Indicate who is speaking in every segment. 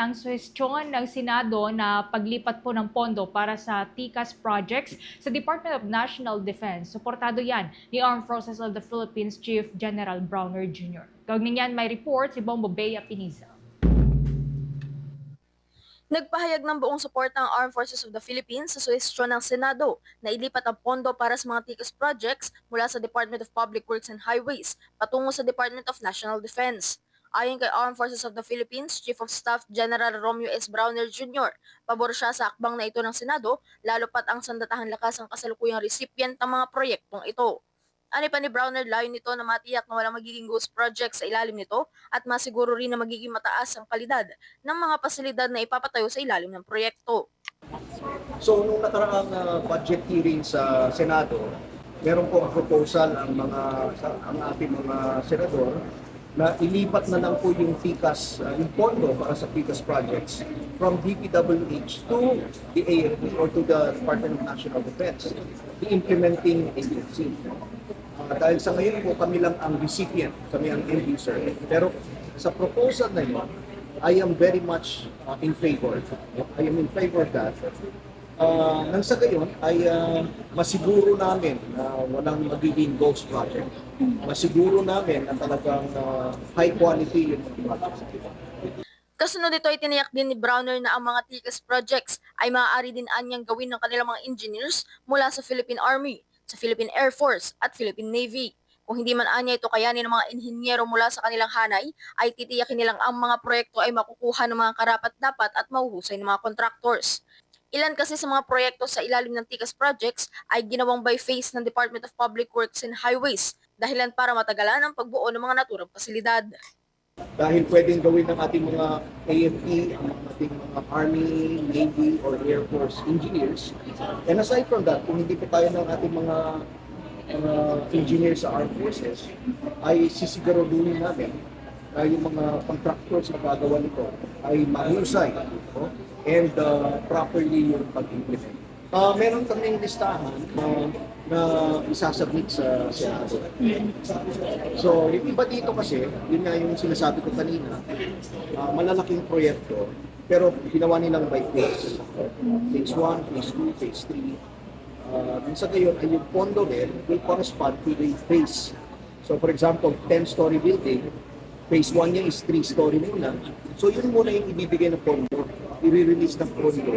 Speaker 1: ang suhestyon ng Senado na paglipat po ng pondo para sa TICAS projects sa Department of National Defense. Suportado yan ni Armed Forces of the Philippines Chief General Browner Jr. Kaugnay niyan may report si Bombo Bea Piniza.
Speaker 2: Nagpahayag ng buong suporta ang Armed Forces of the Philippines sa suhestyon ng Senado na ilipat ang pondo para sa mga TICAS projects mula sa Department of Public Works and Highways patungo sa Department of National Defense. Ayon kay Armed Forces of the Philippines, Chief of Staff General Romeo S. Browner Jr., pabor siya sa akbang na ito ng Senado, lalo pat ang sandatahan lakas ang kasalukuyang recipient ng mga proyektong ito. Ani pa ni Browner, layo nito na matiyak na walang magiging ghost project sa ilalim nito at masiguro rin na magiging mataas ang kalidad ng mga pasilidad na ipapatayo sa ilalim ng proyekto.
Speaker 3: So, nung nakaraang uh, budget hearing sa Senado, meron pong proposal ang mga ang ating mga senador na ilipat na lang po yung TICAS, uh, yung pondo para sa TICAS projects from DPWH to the AFP or to the Department of National Defense, the implementing agency. Uh, dahil sa ngayon po kami lang ang recipient, kami ang end user. Pero sa proposal na yun, I am very much uh, in favor. I am in favor of that. Uh, nang sa gayon ay uh, masiguro namin na walang magiging ghost project. Masiguro namin na talagang uh, high quality yung project.
Speaker 2: Kasunod ito ay tiniyak din ni Browner na ang mga TICAS projects ay maaari din anyang gawin ng kanilang mga engineers mula sa Philippine Army, sa Philippine Air Force at Philippine Navy. Kung hindi man anya ito kayanin ng mga inhinyero mula sa kanilang hanay, ay titiyakin nilang ang mga proyekto ay makukuha ng mga karapat-dapat at mahuhusay ng mga contractors. Ilan kasi sa mga proyekto sa ilalim ng TICAS projects ay ginawang by phase ng Department of Public Works and Highways dahilan para matagalan ang pagbuo ng mga naturang pasilidad.
Speaker 3: Dahil pwedeng gawin ng ating mga AFP, ang ating mga Army, Navy, or Air Force engineers. And aside from that, kung hindi po tayo ng ating mga mga engineers sa armed forces, ay sisiguraduhin namin na yung mga contractors na gagawa nito ay mahusay no? and uh, properly yung pag-implement. Uh, meron kaming listahan na, na isasubmit sa Senado. So, yung iba dito kasi, yun nga yung sinasabi ko kanina, uh, malalaking proyekto, pero ginawa nilang by phase. Phase 1, phase 2, phase 3. Uh, sa gayon, ay yung pondo rin will correspond to the phase. So for example, 10-story building, phase 1 niya is 3-story muna. So yun muna yung ibibigay ng pondo, i-release ng pondo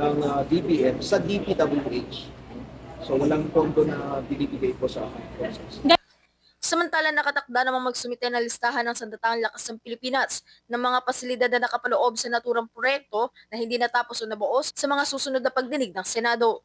Speaker 3: ng uh, DBM sa DPWH. So walang pondo na binibigay po sa forces.
Speaker 2: Samantala nakatakda namang magsumite na listahan ng sandatahang lakas ng Pilipinas ng mga pasilidad na nakapaloob sa naturang proyekto na hindi natapos o nabuos sa mga susunod na pagdinig ng Senado.